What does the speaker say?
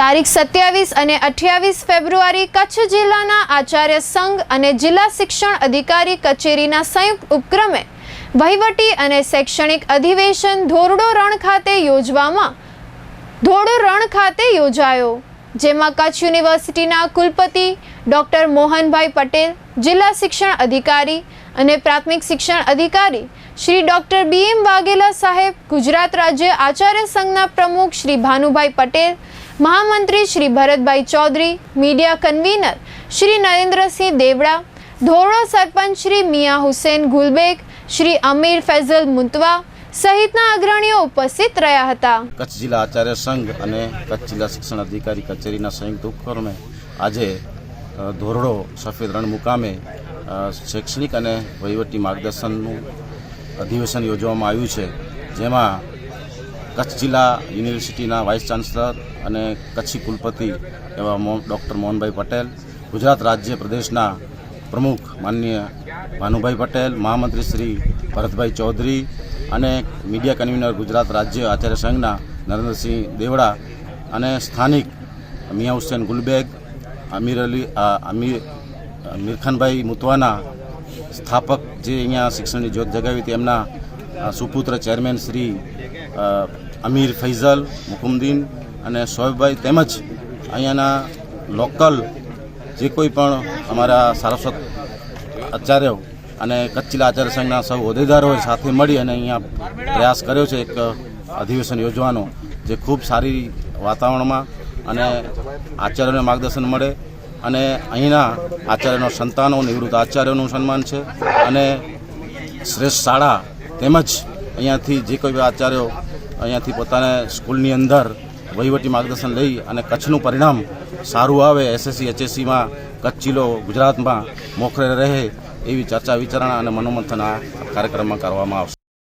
તારીખ સત્યાવીસ અને અઠ્યાવીસ ફેબ્રુઆરી કચ્છ જિલ્લાના આચાર્ય સંઘ અને જિલ્લા શિક્ષણ અધિકારી કચેરીના સંયુક્ત ઉપક્રમે વહીવટી અને શૈક્ષણિક અધિવેશન ધોરડો રણ ખાતે યોજવામાં ધોરડો રણ ખાતે યોજાયો. જેમાં કચ્છ યુનિવર્સિટીના કુલપતિ ડોક્ટર મોહનભાઈ પટેલ, જિલ્લા શિક્ષણ અધિકારી અને પ્રાથમિક શિક્ષણ અધિકારી Shri doctor B M Vaghela સાહેબ, ગુજરાત રાજ્ય આચાર્ય સંઘના પ્રમુખ શ્રી ભાનુભાઈ પટેલ મહામંત્રી શ્રી ભરતભાઈ ચૌધરી, મીડિયા કન્વીનર શ્રી નરેન્દ્રસિંહ દેવડા, ધોરડો સરપંચ શ્રી મિયા હુસેન ગુલબેગ, શ્રી અમીર ફૈઝલ મુંતવા સહિતના અગ્રણીઓ ઉપસ્થિત રહ્યા હતા. કચ્છ જિલ્લા આચાર્ય સંઘ અને કચ્છ જિલ્લા શિક્ષણ અધિકારી કચેરીના સંયુક્ત ઉપક્રમે આજે ધોરડો સફેદ રણ મુકામે શૈક્ષણિક અને વહીવટી માર્ગદર્શનનું અધિવેશન યોજવામાં આવ્યું છે. જેમાં કચ્છ જિલ્લા યુનિવર્સિટીના વાઇસ ચાન્સલર અને કચ્છી કુલપતિ એવા ડૉક્ટર મોહનભાઈ પટેલ ગુજરાત રાજ્ય પ્રદેશના પ્રમુખ માનનીય ભાનુભાઈ પટેલ મહામંત્રી શ્રી ભરતભાઈ ચૌધરી અને મીડિયા કન્વીનર ગુજરાત રાજ્ય આચાર્ય સંઘના નરેન્દ્રસિંહ દેવડા અને સ્થાનિક મિયા હુસેન ગુલબેગ અમીર અલી અમીર મીરખાનભાઈ મુતવાના સ્થાપક જે અહીંયા શિક્ષણની જ્યોત જગાવી અ, સુપુત્ર ચેરમેન શ્રી અમીર ફૈઝલ મુકુમદીન અને શોએબભાઈ તેમજ અહીંયાના લોકલ જે કોઈ પણ અમારા સારસ્વત આચાર્યો અને કચ્છ જિલ્લા આચાર્ય સંઘના સૌ હોદ્દેદારોએ સાથે મળી અને અહીંયા પ્રયાસ કર્યો છે એક અધિવેશન યોજવાનો, જે ખૂબ સારી વાતાવરણમાં અને આચાર્યોને માર્ગદર્શન મળે અને અહીંના આચાર્યનો સંતાનો, નિવૃત્ત આચાર્યોનું સન્માન છે અને શ્રેષ્ઠ શાળા તેમજ અહીંયાથી જે કોઈ આચાર્યો અહીંયાથી પોતાને સ્કૂલની અંદર વહીવટી માર્ગદર્શન લઈ અને કચ્છનું પરિણામ સારું આવે એસએસસી એચએસસીમાં કચ્છ જિલ્લો ગુજરાતમાં મોખરે રહે એવી ચર્ચા વિચારણા અને મનોમંથન આ કાર્યક્રમમાં કરવામાં આવશે.